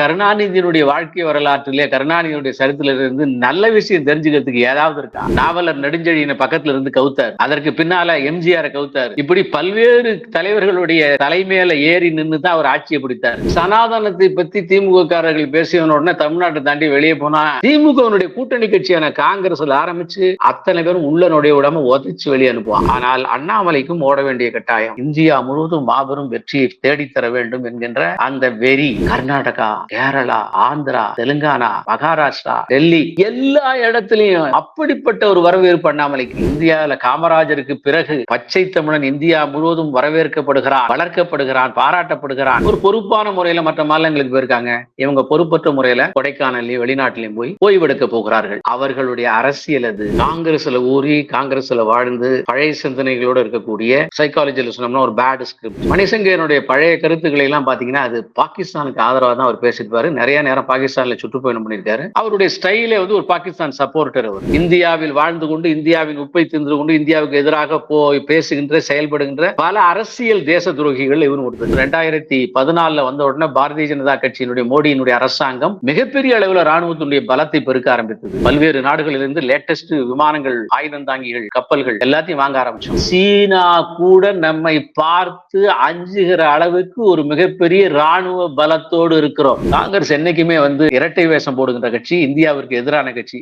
கருணாநிதியினுடைய வாழ்க்கை வரலாற்றிலே கருணாநிதியுடைய சரித்திலிருந்து நல்ல விஷயம் தெரிஞ்சுக்கிறதுக்கு ஏதாவது இருக்கா? நாவலர் நெடுஞ்செழியின பக்கத்துல இருந்து கவுத்தார். அதற்கு பின்னால எம்ஜிஆர் கவுத்தார். இப்படி பல்வேறு தலைவர்களுடைய தலைமையில ஏறி நின்று தான் அவர் ஆட்சியை பிடித்தார். சனாதனத்தை பத்தி திமுக காரர்கள் பேசியவன உடனே தமிழ்நாட்டை தாண்டி வெளியே போனா திமுகவினுடைய கூட்டணி கட்சியான காங்கிரஸ்ல ஆரம்பிச்சு அத்தனை பேரும் உள்ள நுழைய விடாம ஒதைச்சு வெளியே அனுப்புவான். ஆனால் அண்ணாமலைக்கும் ஓட வேண்டிய கட்டாயம். இந்தியா முழுவதும் மாபெரும் வெற்றியை தேடித்தர வேண்டும் என்கின்ற அந்த வெறி கர்நாடகா. கேரளா ஆந்திரா தெலுங்கானா மகாராஷ்டிரா டெல்லி எல்லா இடத்துலயும் அப்படிப்பட்ட ஒரு வரவேற்பு அண்ணாமலைக்கு. இந்தியாவில காமராஜருக்கு பிறகு பச்சை தமிழன் இந்தியா முழுவதும் வரவேற்கப்படுகிறான் வளர்க்கப்படுகிறான் பாராட்டப்படுகிறான். ஒரு பொறுப்பான முறையில மற்ற மாநிலங்களுக்கு போயிருக்காங்க. இவங்க பொறுப்பற்ற முறையில கொடைக்கானல்லையும் வெளிநாட்டிலையும் போய் ஓய்வெடுக்க போகிறார்கள். அவர்களுடைய அரசியல் அது. காங்கிரஸ்ல ஊறி காங்கிரஸ்ல வாழ்ந்து பழைய சிந்தனைகளோட இருக்கக்கூடிய சைக்காலஜில சொன்னோம்னா ஒரு பேட் ஸ்கிரிப்ட் மணிசங்கரனுடைய பழைய கருத்துக்களை எல்லாம் பாத்தீங்கன்னா அது பாகிஸ்தானுக்கு ஆதரவா தான் அவர் பேசியிருப்பாரு. நிறைய நேரம் பாகிஸ்தான்ல சுற்றுப்பயணம் பண்ணியிருக்காரு. அவருடைய ஸ்டைலே வந்து ஒரு பாகிஸ்தான் சப்போர்ட்டர் அவர். இந்தியாவில் வாழ்ந்து கொண்டு இந்தியாவின் உப்பை தின்று கொண்டு இந்தியாவுக்கு எதிராக போய் பேசுகின்ற செயல்படுகின்ற பல அரசியல் தேச துரோகிகள் இவரும் ஒருத்தர். ரெண்டாயிரத்தி பதினாலுல வந்த உடனே பாரதிய ஜனதா கட்சியினுடைய மோடியினுடைய அரசாங்கம் மிகப்பெரிய அளவில் ராணுவத்தினுடைய பலத்தை பெருக்க ஆரம்பித்தது. பல்வேறு நாடுகளிலிருந்து லேட்டஸ்ட் விமானங்கள் ஆயுதம் தாங்கிகள் கப்பல்கள் எல்லாத்தையும் வாங்க ஆரம்பிச்சோம். சீனா கூட நம்மை பார்த்து அஞ்சுகிற அளவுக்கு ஒரு மிகப்பெரிய ராணுவ பலத்தோடு இருக்கிறோம். காங்கிரஸ் என்னைக்குமே வந்து இரட்டை வேஷம் போடுகின்ற கட்சி இந்தியாவிற்கு எதிரான கட்சி.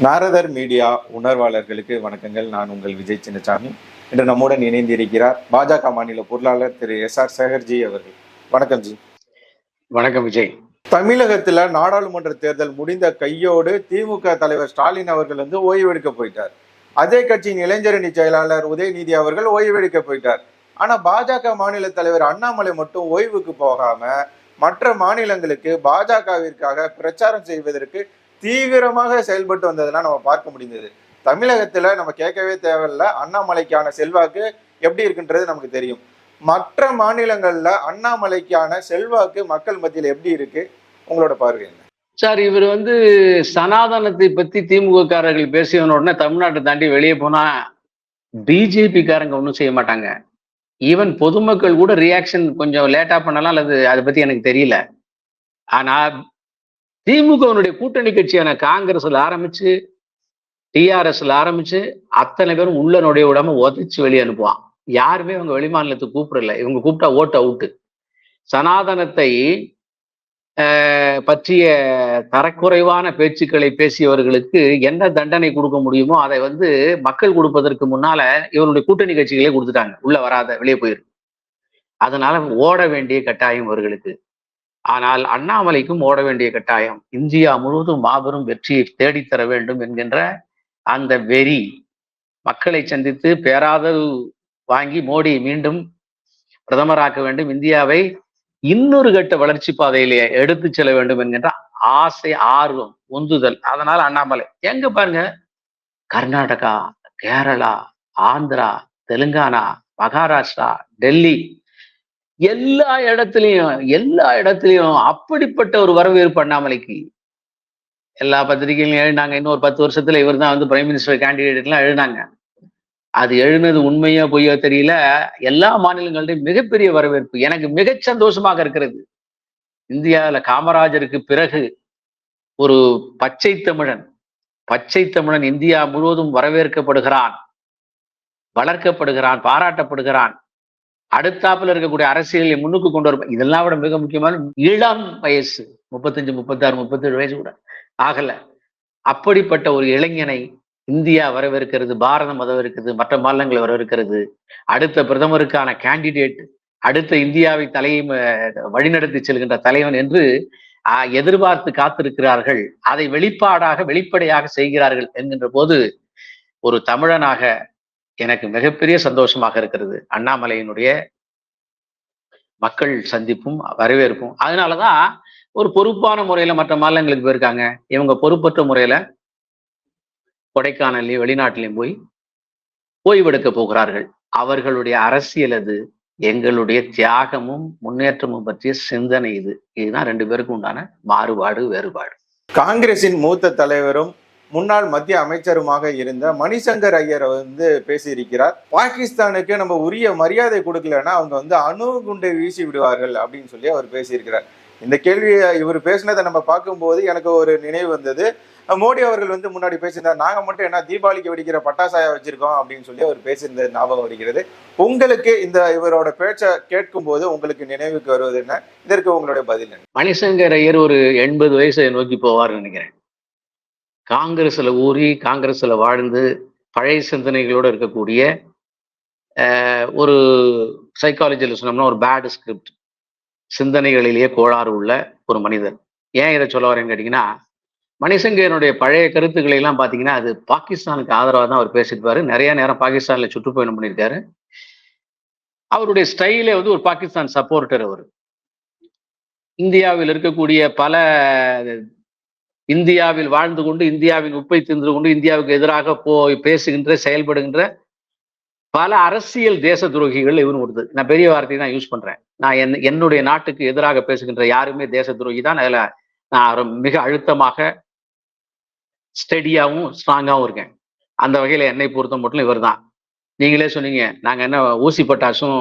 நாரதர் மீடியா உணர்வாளர்களுக்கு வணக்கங்கள். நான் உங்கள் விஜய் சின்னசாமி. இன்று நம்முடன் இணைந்திருக்கிறார் பாஜக மாநில பொருளாளர் திரு எஸ் ஆர் சேகர்ஜி அவர்கள். வணக்கம் ஜி. வணக்கம் விஜய். தமிழகத்துல நாடாளுமன்ற தேர்தல் முடிந்த கையோடு திமுக தலைவர் ஸ்டாலின் அவர்கள் வந்து ஓய்வெடுக்க போயிட்டார். அதே கட்சியின் இளைஞரணி செயலாளர் உதயநிதி அவர்கள் ஓய்வெடுக்க போயிட்டார். ஆனா பாஜக மாநில தலைவர் அண்ணாமலை மட்டும் ஓய்வுக்கு போகாம மற்ற மாநிலங்களுக்கு பாஜகவிற்காக பிரச்சாரம் செய்வதற்கு தீவிரமாக செயல்பட்டு வந்ததெல்லாம் நம்ம பார்க்க முடிந்தது. தமிழகத்துல நம்ம கேட்கவே தேவையில்ல. அண்ணாமலைக்கான செல்வாக்கு எப்படி இருக்குன்றது நமக்கு தெரியும். மற்ற மாநிலங்கள்ல அண்ணாமலைக்கான செல்வாக்கு மக்கள் மத்தியில் எப்படி இருக்கு? உங்களோட பார்வை என்ன? சார் இவர் வந்து சனாதனத்தை பத்தி திமுக காரர்கள் பேசியவன உடனே தமிழ்நாட்டை தாண்டி வெளியே போனா பிஜேபி காரங்க ஒன்றும் செய்ய மாட்டாங்க. ஈவன் பொதுமக்கள் கூட ரியாக்ஷன் கொஞ்சம் லேட்டா பண்ணலாம் அல்லது அதை பத்தி எனக்கு தெரியல. ஆனா திமுகவினுடைய கூட்டணி கட்சியான காங்கிரஸ்ல ஆரம்பிச்சு டிஆர்எஸ்ல ஆரம்பிச்சு அத்தனை பேரும் உள்ள நுடைய விடாம உதச்சு வெளியே அனுப்புவான். யாருமே இவங்க வெளிமாநிலத்துக்கு கூப்பிடல. இவங்க கூப்பிட்டா ஓட்டு அவுட்டு சனாதனத்தை பற்றிய தரக்குறைவான பேச்சுக்களை பேசியவர்களுக்கு என்ன தண்டனை கொடுக்க முடியுமோ அதை வந்து மக்கள் கொடுப்பதற்கு முன்னால இவருடைய கூட்டணி கட்சிகளே கொடுத்துட்டாங்க. உள்ள வராத வெளியே போயிரு. அதனால ஓட வேண்டிய கட்டாயம் அவர்களுக்கு. ஆனால் அண்ணாமலைக்கும் ஓட வேண்டிய கட்டாயம். இந்தியா முழுவதும் மாபெரும் வெற்றியை தேடித்தர வேண்டும் என்கின்ற அந்த வெறி. மக்களை சந்தித்து பேராதரவு வாங்கி மோடி மீண்டும் பிரதமராக்க வேண்டும். இந்தியாவை இன்னொரு கட்ட வளர்ச்சி பாதையிலேயே எடுத்து செல்ல வேண்டும் என்கின்ற ஆசை ஆர்வம் உந்துதல். அதனால அண்ணாமலை எங்க பாருங்க? கர்நாடகா கேரளா ஆந்திரா தெலுங்கானா மகாராஷ்டிரா டெல்லி எல்லா இடத்துலயும் எல்லா இடத்துலயும் அப்படிப்பட்ட ஒரு வரவேற்பு அண்ணாமலைக்கு. எல்லா பத்திரிகைகளையும் எழுதினாங்க. இன்னொரு பத்து வருஷத்துல இவர் தான் வந்து பிரைம் மினிஸ்டர் கேண்டிடேட்லாம் எழுதினாங்க. அது எழுதினது உண்மையோ பொய்யோ தெரியல. எல்லா மாநிலங்கள்டையும் மிகப்பெரிய வரவேற்பு எனக்கு மிக சந்தோஷமாக இருக்கிறது. இந்தியாவில் காமராஜருக்கு பிறகு ஒரு பச்சை தமிழன் பச்சை தமிழன் இந்தியா முழுவதும் வரவேற்கப்படுகிறான் வளர்க்கப்படுகிறான் பாராட்டப்படுகிறான். அடுத்தாப்புல இருக்கக்கூடிய அரசியலை முன்னுக்கு கொண்டு வர இதெல்லாம் விட மிக முக்கியமான இளம் வயசு முப்பத்தஞ்சு முப்பத்தாறு முப்பத்தேழு வயசு கூட ஆகல. அப்படிப்பட்ட ஒரு இளைஞனை இந்தியா வரவேற்கிறது பாரதம் வரவேற்கிறது மற்ற மாநிலங்கள் வரவிருக்கிறது. அடுத்த பிரதமருக்கான கேண்டிடேட் அடுத்த இந்தியாவை தலையை வழிநடத்தி செல்கின்ற தலைவன் என்று ஆஹ், எதிர்பார்த்து காத்திருக்கிறார்கள். அதை வெளிப்பாடாக வெளிப்படையாக செய்கிறார்கள் என்கின்ற போது ஒரு தமிழனாக எனக்கு மிகப்பெரிய சந்தோஷமாக இருக்கிறது. அண்ணாமலையினுடைய மக்கள் சந்திப்பும் வரவேற்பும். அதனாலதான் ஒரு பொறுப்பான முறையில மற்ற மாநிலங்களுக்கு போயிருக்காங்க. இவங்க பொறுப்பற்ற முறையில கொடைக்கானல்லையும் வெளிநாட்டிலையும் போய் ஓய்வெடுக்க போகிறார்கள். அவர்களுடைய அரசியல் அது எங்களுடைய தியாகமும் முன்னேற்றமும் பற்றிய சிந்தனை இது. இதுதான் ரெண்டு பேருக்கும் உண்டான மாறுபாடு வேறுபாடு. காங்கிரசின் மூத்த தலைவரும் முன்னாள் மத்திய அமைச்சருமாக இருந்த மணிசங்கர் ஐயர் வந்து பேசியிருக்கிறார். பாகிஸ்தானுக்கு நம்ம உரிய மரியாதை கொடுக்கலன்னா அவங்க வந்து அணு குண்டை வீசி விடுவார்கள் அப்படின்னு சொல்லி அவர் பேசியிருக்கிறார். இந்த கேள்வியை இவர் பேசினதை நம்ம பார்க்கும்போது எனக்கு ஒரு நினைவு வந்தது. மோடி அவர்கள் வந்து முன்னாடி பேசியிருந்தார் நாங்க மட்டும் என்ன தீபாவளிக்கு வெடிக்கிற பட்டாசாயா வச்சிருக்கோம் அப்படின்னு சொல்லி அவர் பேசியிருந்தது ஞாபகம் வருகிறது. உங்களுக்கு இந்த இவரோட பேச்சை கேட்கும் போது உங்களுக்கு நினைவுக்கு வருவது என்ன? இதற்கு உங்களுடைய பதில் என்ன? மணிசங்கர் ஐயர் ஒரு எண்பது வயசை நோக்கி போவார்னு நினைக்கிறேன். காங்கிரஸ்ல ஊறி காங்கிரஸ்ல வாழ்ந்து பழைய சிந்தனைகளோடு இருக்கக்கூடிய ஒரு சைக்காலஜியில் சொன்னோம்னா ஒரு பேட் ஸ்கிரிப்ட் சிந்தனைகளிலேயே கோளாறு உள்ள ஒரு மனிதர். ஏன் இதை சொல்ல வரேன்னு கேட்டிங்கன்னா மணிசங்கரனுடைய பழைய கருத்துக்களை எல்லாம் பார்த்தீங்கன்னா அது பாகிஸ்தானுக்கு ஆதரவாக தான் அவர் பேசியிருப்பாரு. நிறைய நேரம் பாகிஸ்தானில் சுற்றுப்பயணம் பண்ணியிருக்காரு. அவருடைய ஸ்டைலே வந்து ஒரு பாகிஸ்தான் சப்போர்ட்டர் அவர். இந்தியாவில் இருக்கக்கூடிய பல இந்தியாவில் வாழ்ந்து கொண்டு இந்தியாவின் உப்பை தின்று கொண்டு இந்தியாவுக்கு எதிராக போய் பேசுகின்ற செயல்படுகின்ற பல அரசியல் தேச துரோகிகள் இவரும் வருது நான் பெரிய வார்த்தையை தான் யூஸ் பண்றேன். நான் என் என்னுடைய நாட்டுக்கு எதிராக பேசுகின்ற யாருமே தேச துரோகி தான். அதில் நான் மிக அழுத்தமாக ஸ்டெடியாகவும் ஸ்ட்ராங்காகவும் இருக்கேன். அந்த வகையில் என்னை பொறுத்த மட்டும் இவர் தான் நீங்களே சொன்னீங்க நாங்கள் என்ன ஊசி பட்டாசும்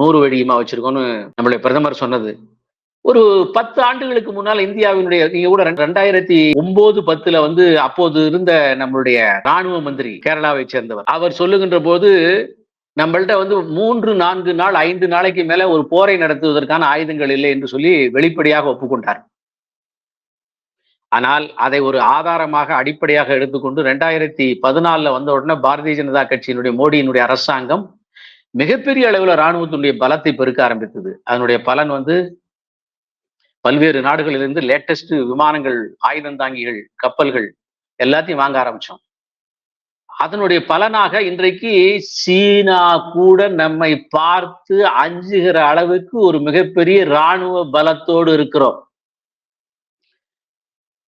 நூறு வெடியுமா வச்சிருக்கோம்னு நம்மளுடைய பிரதமர் சொன்னது. ஒரு பத்து ஆண்டுகளுக்கு முன்னால் இந்தியாவினுடைய நீங்க கூட ரெண்டாயிரத்தி ஒன்பது பத்துல வந்து அப்போது இருந்த நம்மளுடைய ராணுவ மந்திரி கேரளாவை சேர்ந்தவர். அவர் சொல்லுகின்ற போது நம்மள்ட்ட வந்து மூன்று நான்கு நாள் ஐந்து நாளைக்கு மேல ஒரு போரை நடத்துவதற்கான ஆயுதங்கள் இல்லை என்று சொல்லி வெளிப்படையாக ஒப்புக்கொண்டார். ஆனால் அதை ஒரு ஆதாரமாக அடிப்படையாக எடுத்துக்கொண்டு ரெண்டாயிரத்தி பதினாலுல வந்த உடனே பாரதிய ஜனதா கட்சியினுடைய மோடியினுடைய அரசாங்கம் மிகப்பெரிய அளவுல ராணுவத்தினுடைய பலத்தை பெருக்க ஆரம்பித்தது. அதனுடைய பலன் வந்து பல்வேறு நாடுகளிலிருந்து லேட்டஸ்ட் விமானங்கள் ஆயுதம் தாங்கிகள் கப்பல்கள் எல்லாத்தையும் வாங்க ஆரம்பிச்சோம். அதனுடைய பலனாக இன்றைக்கு சீனா கூட நம்மை பார்த்து அஞ்சுகிற அளவுக்கு ஒரு மிகப்பெரிய ராணுவ பலத்தோடு இருக்கிறோம்.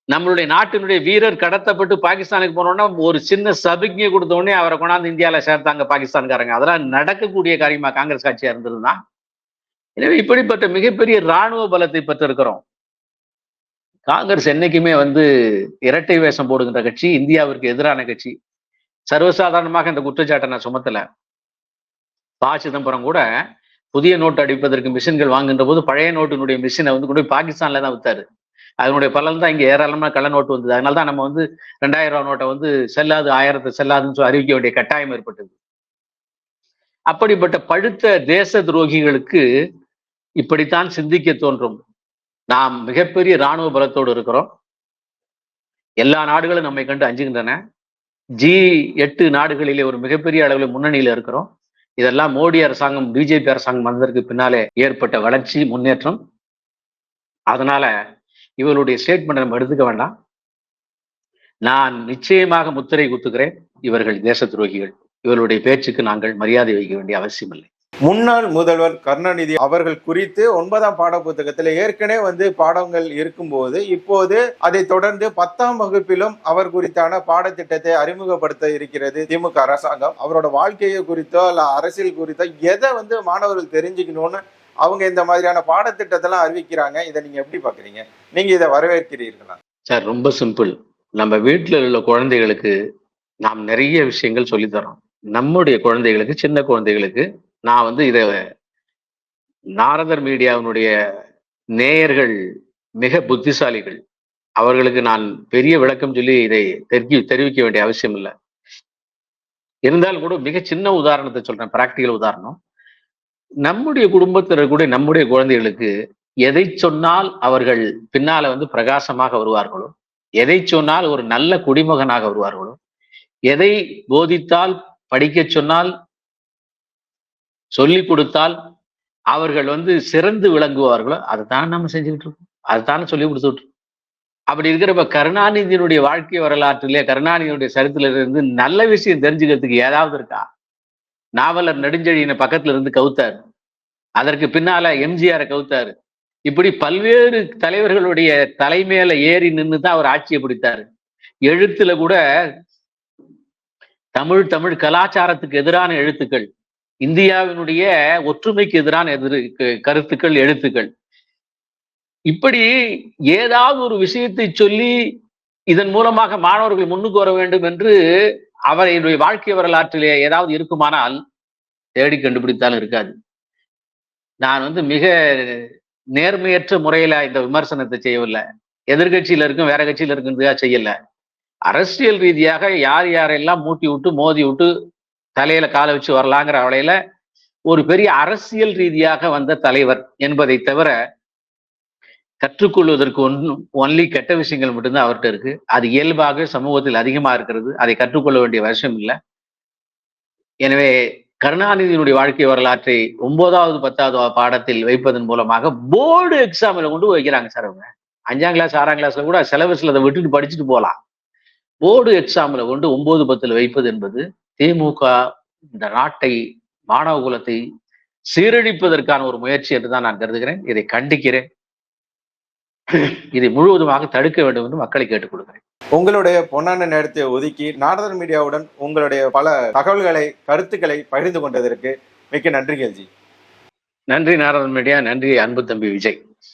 நம்மளுடைய நாட்டினுடைய வீரர் கடத்தப்பட்டு பாகிஸ்தானுக்கு போனோம்னா ஒரு சின்ன சபிக்ஞை கொடுத்த உடனே அவரை கொண்டாந்து இந்தியால சேர்த்தாங்க பாகிஸ்தான்காரங்க. அதெல்லாம் நடக்கக்கூடிய காரியமா காங்கிரஸ் கட்சியா இருந்ததுன்னா எனவே இப்படிப்பட்ட மிகப்பெரிய ராணுவ பலத்தை பெற்றிருக்கிறோம். காங்கிரஸ் என்னைக்குமே வந்து இரட்டை வேஷம் போடுகின்ற கட்சி இந்தியாவிற்கு எதிரான கட்சி. சர்வசாதாரணமாக இந்த குற்றச்சாட்டை நான் சுமத்தல. பா சிதம்பரம் கூட புதிய நோட்டு அடிப்பதற்கு மிஷின்கள் வாங்குகின்ற போது பழைய நோட்டினுடைய மிஷினை வந்து கொண்டு போய் பாகிஸ்தான்ல தான் வித்தாரு. அதனுடைய பலன் தான் இங்க ஏராளமா கள்ள நோட்டு வந்தது. அதனால தான் நம்ம வந்து ரெண்டாயிரம் ரூபா நோட்டை வந்து செல்லாது ஆயிரத்தை செல்லாதுன்னு சொல்லி அறிவிக்க வேண்டிய கட்டாயம் ஏற்பட்டது. அப்படிப்பட்ட பழுத்த தேச துரோகிகளுக்கு இப்படித்தான் சிந்திக்க தோன்றும். நாம் மிகப்பெரிய இராணுவ பலத்தோடு இருக்கிறோம். எல்லா நாடுகளும் நம்மை கண்டு அஞ்சுகின்றன. ஜி எட்டு நாடுகளிலே ஒரு மிகப்பெரிய அளவில் முன்னணியில இருக்கிறோம். இதெல்லாம் மோடி அரசாங்கம் பிஜேபி அரசாங்கம் வந்ததற்கு பின்னாலே ஏற்பட்ட வளர்ச்சி முன்னேற்றம். அதனால இவருடைய ஸ்டேட்மெண்ட் நம்ம எடுத்துக்க வேண்டாம். நான் நிச்சயமாக முத்திரை குத்துகிறேன். இவர்கள் தேச துரோகிகள். இவருடைய பேச்சுக்கு நாங்கள் மரியாதை வைக்க வேண்டிய அவசியம் இல்லை முன்னாள் முதல்வர் கருணாநிதி அவர்கள் குறித்து ஒன்பதாம் பாட புத்தகத்தில் ஏற்கனவே வந்து பாடங்கள் இருக்கும்போது இப்போது அதை தொடர்ந்து பத்தாம் வகுப்பிலும் அவர் குறித்தான பாடத்திட்டத்தை அறிமுகப்படுத்த இருக்கிறது திமுக அரசாங்கம். அவரோட வாழ்க்கையை குறித்தோ இல்ல அரசியல் குறித்தோ எதை வந்து மாணவர்கள் தெரிஞ்சுக்கணும்னு அவங்க இந்த மாதிரியான பாடத்திட்டத்தெல்லாம் அறிவிக்கிறாங்க. இதை நீங்க எப்படி பாக்குறீங்க நீங்க இதை வரவேற்கிறீர்களா? சார் ரொம்ப சிம்பிள். நம்ம வீட்டில் உள்ள குழந்தைகளுக்கு நாம் நிறைய விஷயங்கள் சொல்லித்தரோம் நம்முடைய குழந்தைகளுக்கு சின்ன குழந்தைகளுக்கு நான் வந்து இதை நாரதர் மீடியாவினுடைய நேயர்கள் மிக புத்திசாலிகள். அவர்களுக்கு நான் பெரிய விளக்கம் சொல்லி இதை தெரிவி தெரிவிக்க வேண்டிய அவசியம் இல்லை. இருந்தாலும் கூட மிக சின்ன உதாரணத்தை சொல்றேன் பிராக்டிக்கல் உதாரணம். நம்முடைய குடும்பத்தினர் கூட நம்முடைய குழந்தைகளுக்கு எதை சொன்னால் அவர்கள் பின்னால வந்து பிரகாசமாக வருவார்களோ எதை சொன்னால் ஒரு நல்ல குடிமகனாக வருவார்களோ எதை போதித்தால் படிக்கச் சொன்னால் சொல்லிக் கொடுத்தால் அவர்கள் வந்து சிறந்து விளங்குவார்களோ அதை தான் நம்ம செஞ்சுக்கிட்டு இருக்கோம். அதுதானே சொல்லி கொடுத்துட்டு அப்படி இருக்கிறப்ப கருணாநிதியினுடைய வாழ்க்கை வரலாற்றிலே கருணாநிதியினுடைய சரித்திலிருந்து நல்ல விஷயம் தெரிஞ்சுக்கிறதுக்கு ஏதாவது இருக்கா? நாவலர் நெடுஞ்செழியின பக்கத்துல இருந்து கவுத்தார். அதற்கு பின்னால எம்ஜிஆரை கவுத்தாரு. இப்படி பல்வேறு தலைவர்களுடைய தலைமையில ஏறி நின்று தான் அவர் ஆட்சியை பிடித்தாரு. எழுத்துல கூட தமிழ் தமிழ் கலாச்சாரத்துக்கு எதிரான எழுத்துக்கள் இந்தியாவினுடைய ஒற்றுமைக்கு எதிரான எதிர் கருத்துக்கள் எழுத்துக்கள். இப்படி ஏதாவது ஒரு விஷயத்தை சொல்லி இதன் மூலமாக மாணவர்கள் முன்னுக்கு வர வேண்டும் என்று அவருடைய வாழ்க்கை வரலாற்றிலே ஏதாவது இருக்குமானால் தேடி கண்டுபிடித்தாலும் இருக்காது. நான் வந்து மிக நேர்மையற்ற முறையில இந்த விமர்சனத்தை செய்யவில்லை. எதிர்கட்சியில இருக்கும் வேற கட்சியில இருக்குன்றதா செய்யல. அரசியல் ரீதியாக யார் யாரெல்லாம் மூட்டி விட்டு மோதி விட்டு தலையில காலை வச்சு வரலாங்கிற அவளையில ஒரு பெரிய அரசியல் ரீதியாக வந்த தலைவர் என்பதை தவிர கற்றுக்கொள்வதற்கு ஒன்றும் ஒன்லி கெட்ட விஷயங்கள் மட்டும்தான் அவர்கிட்ட இருக்கு. அது இயல்பாக சமூகத்தில் அதிகமா இருக்கிறது. அதை கற்றுக்கொள்ள வேண்டிய வருஷம் இல்லை. எனவே கருணாநிதியினுடைய வாழ்க்கை வரலாற்றை ஒன்பதாவது பத்தாவது பாடத்தில் வைப்பதன் மூலமாக போர்டு எக்ஸாமில் கொண்டு வைக்கிறாங்க சார் அவங்க. அஞ்சாம் கிளாஸ் ஆறாம் கிளாஸ்ல கூட சிலபஸ்ல அதை விட்டுட்டு படிச்சுட்டு போகலாம். போர்டு எக்ஸாம்ல கொண்டு ஒன்பது பத்துல வைப்பது என்பது திமுக இந்த நாட்டை மாணவ குலத்தை சீரழிப்பதற்கான ஒரு முயற்சி என்று தான் நான் கருதுகிறேன். இதை கண்டிக்கிறேன். இதை முழுவதுமாக தடுக்க வேண்டும் என்று மக்களை கேட்டுக் கொடுக்கிறேன் உங்களுடைய பொன்னான நேரத்தை ஒதுக்கி நாரதன் மீடியாவுடன் உங்களுடைய பல தகவல்களை கருத்துக்களை பகிர்ந்து கொண்டதற்கு மிக்க நன்றி கேள்வி நன்றி நாராயண் மீடியா. நன்றி அன்பு தம்பி விஜய்.